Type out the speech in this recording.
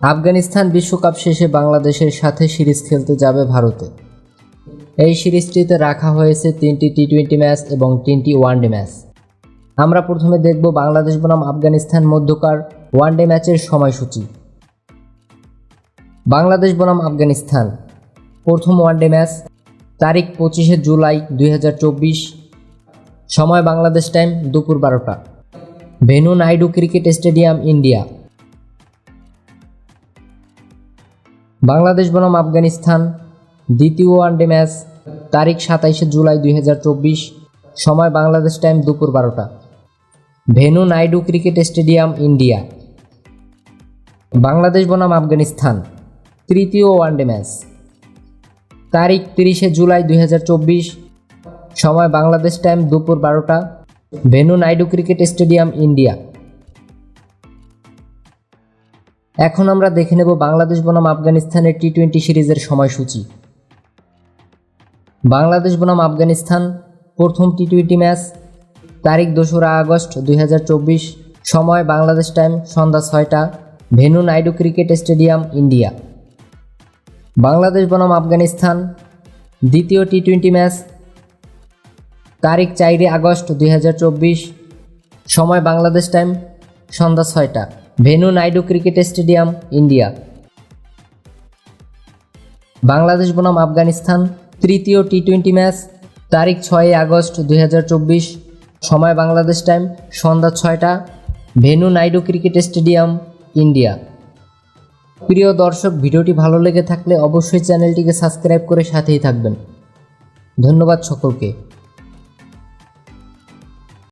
আফগানিস্তান বিশ্বকাপ শেষে বাংলাদেশের সাথে সিরিজ খেলতে যাবে ভারতে। এই সিরিজটিতে রাখা হয়েছে তিনটি টি টোয়েন্টি ম্যাচ এবং তিনটি ওয়ানডে ম্যাচ। আমরা প্রথমে দেখব বাংলাদেশ বনাম আফগানিস্তান মধ্যকার ওয়ানডে ম্যাচের সময়সূচি। বাংলাদেশ বনাম আফগানিস্তান। প্রথম ওয়ানডে ম্যাচ, তারিখ পঁচিশে জুলাই দুই হাজার চব্বিশ। সময় বাংলাদেশ টাইম দুপুর বারোটা। Venue Naidu cricket stadium, India. Bangladesh বনাম আফগানিস্তান, দ্বিতীয় ওয়ানডে ম্যাচ, তারিখ সাতাইশে জুলাই দুই হাজার চব্বিশ, সময় বাংলাদেশ টাইম দুপুর বারোটা। Venue Naidu cricket stadium, India. Bangladesh বনাম আফগানিস্তান, তৃতীয় ওয়ানডে ম্যাচ। তারিখ তিরিশে জুলাই দুই হাজার চব্বিশ, সময় বাংলাদেশ টাইম দুপুর বারোটা। Venue Naidu cricket stadium, India. এখন আমরা দেখে নেব বাংলাদেশ বনাম আফগানিস্তানের টি টোয়েন্টি সিরিজের সময়সূচি। বাংলাদেশ বনাম আফগানিস্তান, প্রথম টি টোয়েন্টি ম্যাচ, তারিখ দোসরা আগস্ট দুই হাজার চব্বিশ, সময় বাংলাদেশ টাইম সন্ধ্যা ছয়টা venue Naidu cricket stadium, India. Bangladesh বনাম আফগানিস্তান, দ্বিতীয় টি টোয়েন্টি ম্যাচ, তারিখ চারই আগস্ট দুই হাজার চব্বিশ, সময় বাংলাদেশ টাইম সন্ধ্যা ছয়টা। Venue Naidu cricket stadium, India. Bangladesh বনাম আফগানিস্তান, তৃতীয় টি টোয়েন্টি ম্যাচ, তারিখ ছয়ই আগস্ট দু হাজার চব্বিশ। সময় বাংলাদেশ টাইম, সন্ধ্যা ছয়টা। Venue Naidu cricket stadium, India. প্রিয় দর্শক, ভিডিওটি ভালো লেগে থাকলে অবশ্যই চ্যানেলটিকে সাবস্ক্রাইব করে সাথেই থাকবেন। ধন্যবাদ সকলকে।